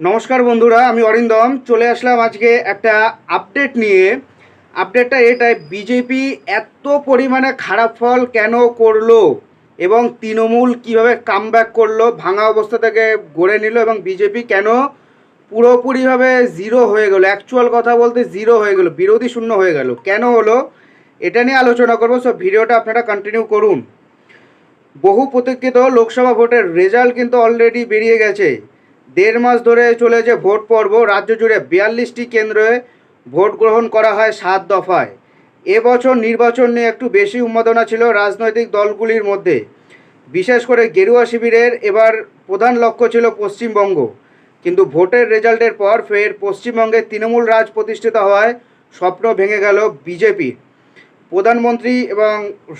নমস্কার বন্ধুরা, আমি অরিন্দম। চলে আসলাম আজকে একটা আপডেট নিয়ে। আপডেটটা এটাই বিজেপি এত পরিমাণে খারাপ ফল কেন করল এবং তৃণমূল কীভাবে কামব্যাক করল, ভাঙা অবস্থা থেকে গড়ে নিল এবং বিজেপি কেন পুরোপুরিভাবে জিরো হয়ে গেল। অ্যাকচুয়াল কথা বলতে জিরো হয়ে গেল, বিরোধী শূন্য হয়ে গেল। কেন হলো? এটা নিয়ে আলোচনা করব সব ভিডিওটা আপনারা কন্টিনিউ করুন। বহু প্রতীক্ষিত লোকসভা ভোটের রেজাল্ট কিন্তু অলরেডি বেরিয়ে গেছে। দেড় মাস ধরে চলেছে ভোট পর্ব। রাজ্য জুড়ে বিয়াল্লিশটি কেন্দ্রে ভোট গ্রহণ করা হয় সাত দফায়। এবছর নির্বাচন নিয়ে একটু বেশি উন্মাদনা ছিল রাজনৈতিক দলগুলির মধ্যে। বিশেষ করে গেরুয়া শিবিরের এবার প্রধান লক্ষ্য ছিল পশ্চিমবঙ্গ। কিন্তু ভোটের রেজাল্টের পর ফের পশ্চিমবঙ্গে তৃণমূল রাজ প্রতিষ্ঠিত হওয়ায় স্বপ্ন ভেঙে গেল বিজেপির প্রধানমন্ত্রী এবং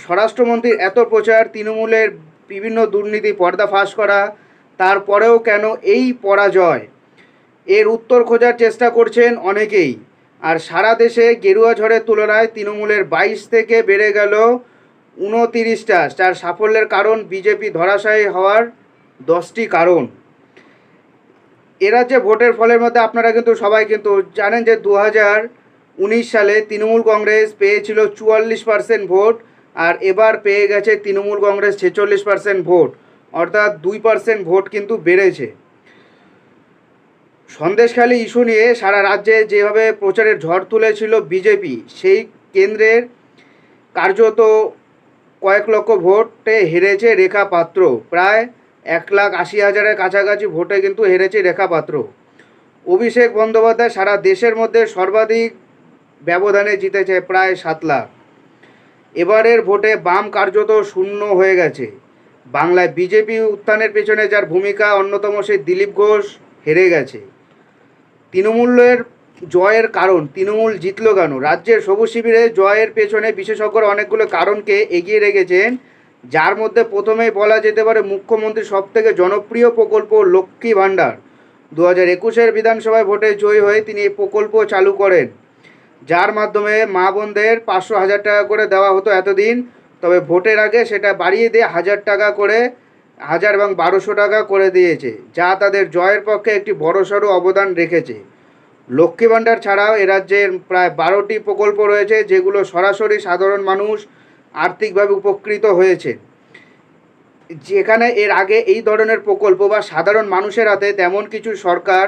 স্বরাষ্ট্রমন্ত্রীর এত প্রচার, তৃণমূলের বিভিন্ন দুর্নীতি, পর্দা ফাঁস করা তারপরেও কেন এই পরাজয়? এর উত্তর খোঁজার চেষ্টা করছেন অনেকেই। আর সারা দেশে গেরুয়া ঝড়ের তুলনায় তৃণমূলের বাইশ থেকে বেড়ে গেল উনতিরিশটা, যার সাফল্যের কারণ বিজেপি ধরাশায়ী হওয়ার দশটি কারণ। এরা যে ভোটের ফলের মধ্যে আপনারা কিন্তু সবাই কিন্তু জানেন যে দু উনিশ সালে তৃণমূল কংগ্রেস পেয়েছিল চুয়াল্লিশ পার্সেন্ট ভোট আর এবার পেয়ে গেছে তৃণমূল কংগ্রেস ছেচল্লিশ পার্সেন্ট ভোট। অর্থাৎ দুই পার্সেন্ট ভোট কিন্তু বেড়েছে। সন্দেশখালী ইস্যু নিয়ে সারা রাজ্যে যেভাবে প্রচারের ঝড় তুলেছিল বিজেপি, সেই কেন্দ্রের কার্যত কয়েক লক্ষ ভোটে হেরেছে রেখা পাত্র। প্রায় এক লাখ আশি হাজারের কাছাকাছি ভোটে কিন্তু হেরেছে রেখা পাত্র। অভিষেক বন্দ্যোপাধ্যায় সারা দেশের মধ্যে সর্বাধিক ব্যবধানে জিতেছে প্রায় সাত লাখ। এবারের ভোটে বাম কার্যত শূন্য হয়ে গেছে। বাংলায় বিজেপি উত্থানের পেছনে যার ভূমিকা অন্যতম সেই দিলীপ ঘোষ হেরে গেছে। তৃণমূলের জয়ের কারণ, তৃণমূল জিতল কেন? রাজ্যের সবুজ শিবিরে জয়ের পেছনে বিশেষজ্ঞরা অনেকগুলো কারণকে এগিয়ে রেখেছেন, যার মধ্যে প্রথমেই বলা যেতে পারে মুখ্যমন্ত্রীর সবথেকে জনপ্রিয় প্রকল্প লক্ষ্মী ভাণ্ডার। দু হাজার একুশের বিধানসভায় ভোটে জয়ী হয়ে তিনি এই প্রকল্প চালু করেন, যার মাধ্যমে মা বোনদের পাঁচশো হাজার টাকা করে দেওয়া হতো এতদিন। তবে ভোটের আগে সেটা বাড়িয়ে দিয়ে হাজার টাকা করে, হাজার এবং বারোশো টাকা করে দিয়েছে, যা তাদের জয়ের পক্ষে একটি বড়সড় অবদান রেখেছে। লক্ষ্মী ভাণ্ডার ছাড়াও এ রাজ্যের প্রায় বারোটি প্রকল্প রয়েছে, যেগুলো সরাসরি সাধারণ মানুষ আর্থিকভাবে উপকৃত হয়েছে। যেখানে এর আগে এই ধরনের প্রকল্প বা সাধারণ মানুষের হাতে তেমন কিছু সরকার,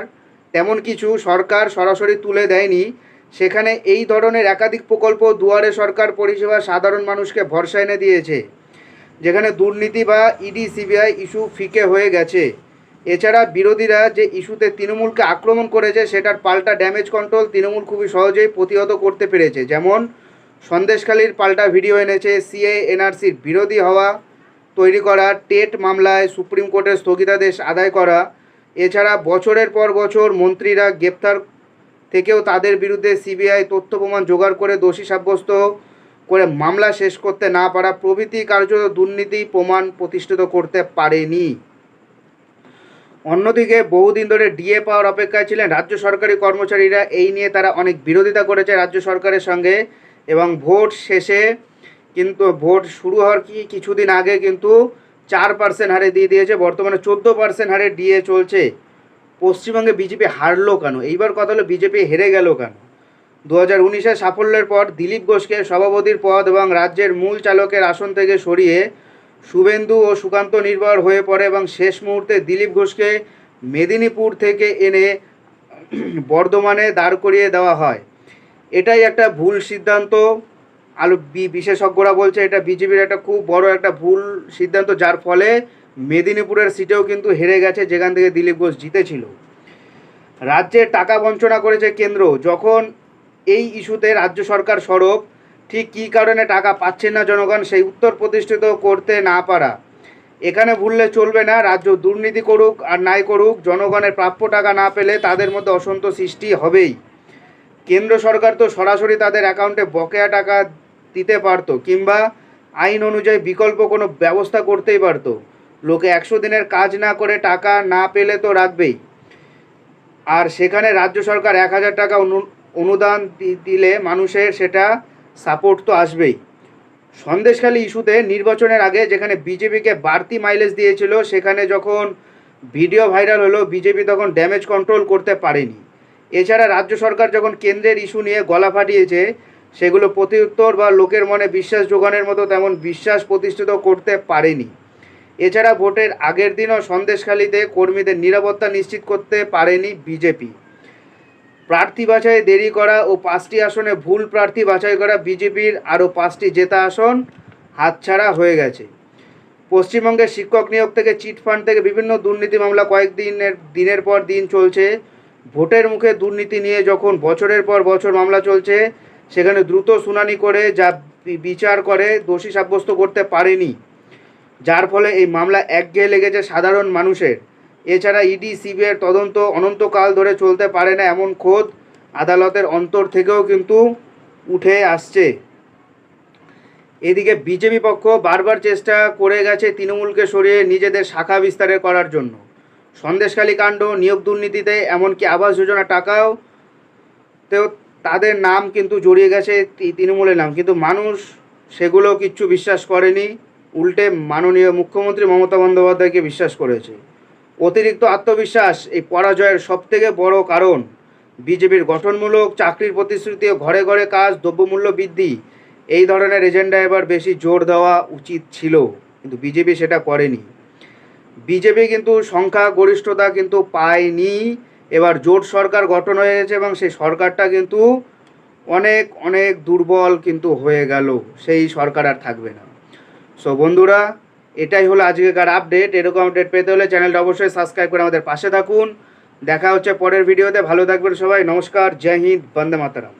তেমন কিছু সরকার সরাসরি তুলে দেয়নি সেখানে এই ধরনের একাধিক প্রকল্প দুয়ারে সরকার পরিষেবা সাধারণ মানুষকে ভরসা এনে দিয়েছে। যেখানে দুর্নীতি বা ইডি, সিবিআই ইস্যু ফিকে হয়ে গেছে। এছাড়া বিরোধীরা যে ইস্যুতে তৃণমূলকে আক্রমণ করেছে, সেটার পাল্টা ড্যামেজ কন্ট্রোল তৃণমূল খুবই সহজেই প্রতিহত করতে পেরেছে। যেমন, সন্দেশখালীর পাল্টা ভিডিও এনেছে সিএ, এনআরসির বিরোধী হওয়া, তৈরি করা, টেট মামলায় সুপ্রিম কোর্টের স্থগিতাদেশ আদায় করা। এছাড়া বছরের পর বছর মন্ত্রীরা গ্রেপ্তার থেকেও তাদের বিরুদ্ধে সিবিআই তথ্য প্রমাণ জোগাড় করে দোষী সাব্যস্ত করে মামলা শেষ করতে না পারা প্রভৃতি কার্যত দুর্নীতি প্রমাণ প্রতিষ্ঠিত করতে পারেনি। অন্যদিকে বহুদিন ধরে ডিএ পাওয়ার অপেক্ষায় ছিলেন রাজ্য সরকারি কর্মচারীরা। এই নিয়ে তারা অনেক বিরোধিতা করেছে রাজ্য সরকারের সঙ্গে এবং ভোট শেষে কিন্তু ভোট শুরু হওয়ার কি কিছুদিন আগে কিন্তু চার পার্সেন্ট হারে দিয়ে দিয়েছে। বর্তমানে চোদ্দ পার্সেন্ট হারে ডিএ চলছে। পশ্চিমবঙ্গে বিজেপি হারলো কেন? এইবার কথা হলো বিজেপি হেরে গেল কেন? দু হাজার উনিশের সাফল্যের পর দিলীপ ঘোষকে সভাপতির পদ এবং রাজ্যের মূল চালকের আসন থেকে সরিয়ে শুভেন্দু ও সুকান্ত নির্ভর হয়ে পড়ে এবং শেষ মুহূর্তে দিলীপ ঘোষকে মেদিনীপুর থেকে এনে বর্ধমানে দাঁড় করিয়ে দেওয়া হয়। এটাই একটা ভুল সিদ্ধান্ত। আলো বিশেষজ্ঞরা বলছে এটা বিজেপির একটা খুব বড় একটা ভুল সিদ্ধান্ত, যার ফলে মেদিনীপুরের সিটেও কিন্তু হেরে গেছে, যেখান থেকে দিলীপ ঘোষ জিতেছিল। রাজ্যে টাকা বঞ্চনা করেছে কেন্দ্র। যখন এই ইস্যুতে রাজ্য সরকার সরব, ঠিক কী কারণে টাকা পাচ্ছে না জনগণ সেই উত্তর প্রতিষ্ঠিত করতে না পারা। এখানে ভুললে চলবে না, রাজ্য দুর্নীতি করুক আর নাই করুক, জনগণের প্রাপ্য টাকা না পেলে তাদের মধ্যে অসন্তোষ সৃষ্টি হবেই। কেন্দ্র সরকার তো সরাসরি তাদের অ্যাকাউন্টে বকেয়া টাকা দিতে পারতো, কিংবা আইন অনুযায়ী বিকল্প কোনো ব্যবস্থা করতেই পারতো। লোকে একশো দিনের কাজ না করে টাকা না পেলে তো রাখবেই। আর সেখানে রাজ্য সরকার এক হাজার টাকা অনু- অনুদান দিলে মানুষের সেটা সাপোর্ট তো আসবেই। সন্দেশখালী ইস্যুতে নির্বাচনের আগে যেখানে বিজেপিকে বাড়তি মাইলেজ দিয়েছিল, সেখানে যখন ভিডিও ভাইরাল হলো, বিজেপি তখন ড্যামেজ কন্ট্রোল করতে পারেনি। এছাড়া রাজ্য সরকার যখন কেন্দ্রের ইস্যু নিয়ে গলা ফাটিয়েছে, সেগুলো প্রত্যুত্তর বা লোকের মনে বিশ্বাস যোগানোর মতো তেমন বিশ্বাস প্রতিষ্ঠিত করতে পারেনি। এছাড়া ভোটের আগের দিনও সন্দেশখালীতে কর্মীদের নিরাপত্তা নিশ্চিত করতে পারেনি বিজেপি। প্রার্থী বাছাই দেরি করা ও পাঁচটি আসনে ভুল প্রার্থী বাছাই করা বিজেপির আরও পাঁচটি জেতা আসন হাতছাড়া হয়ে গেছে। পশ্চিমবঙ্গের শিক্ষক নিয়োগ থেকে চিটফান্ড থেকে বিভিন্ন দুর্নীতি মামলা কয়েকদিনের দিনের পর দিন চলছে। ভোটের মুখে দুর্নীতি নিয়ে যখন বছরের পর বছর মামলা চলছে, সেখানে দ্রুত শুনানি করে যা বিচার করে দোষী সাব্যস্ত করতে পারেনি। যার ফলে এই মামলা একঘেয়ে লেগেছে সাধারণ মানুষের। এছাড়া ইডি সিবিআইয়ের তদন্ত অনন্তকাল ধরে চলতে পারে না এমন খোদ আদালতের অন্তর থেকেও কিন্তু উঠে আসছে। এদিকে বিজেপি পক্ষ বারবার চেষ্টা করে গেছে তৃণমূলকে সরিয়ে নিজেদের শাখা বিস্তারের করার জন্য। সন্দেশখালী কাণ্ড, নিয়োগ দুর্নীতিতে, এমনকি আবাস যোজনা টাকাও তেও তাদের নাম কিন্তু জড়িয়ে গেছে তৃণমূলের নাম। কিন্তু মানুষ সেগুলো কিচ্ছু বিশ্বাস করেনি। উল্টে মাননীয় মুখ্যমন্ত্রী মমতা বন্দ্যোপাধ্যায়কে বিশ্বাস করেছে। অতিরিক্ত আত্মবিশ্বাস এই পরাজয়ের সবথেকে বড় কারণ। বিজেপির গঠনমূলক, চাকরির প্রতিশ্রুতি ও ঘরে ঘরে কাজ, দ্রব্যমূল্য বৃদ্ধি, এই ধরনের এজেন্ডা এবার বেশি জোর দেওয়া উচিত ছিল, কিন্তু বিজেপি সেটা করেনি। বিজেপি কিন্তু সংখ্যা গরিষ্ঠতা কিন্তু পায়নি, এবার জোট সরকার গঠন হয়ে গেছে এবং সেই সরকারটা কিন্তু অনেক অনেক দুর্বল কিন্তু হয়ে গেল, সেই সরকার আর থাকবে না। সো বন্ধুরা, এটাই হলো আজকেকার আপডেট এরকম আপডেট পেতে হলে চ্যানেলটা অবশ্যই সাবস্ক্রাইব করে আমাদের পাশে থাকুন। দেখা হচ্ছে পরের ভিডিওতে ভালো থাকবেন সবাই। নমস্কার। জয় হিন্দ। বন্দে মাতারাম।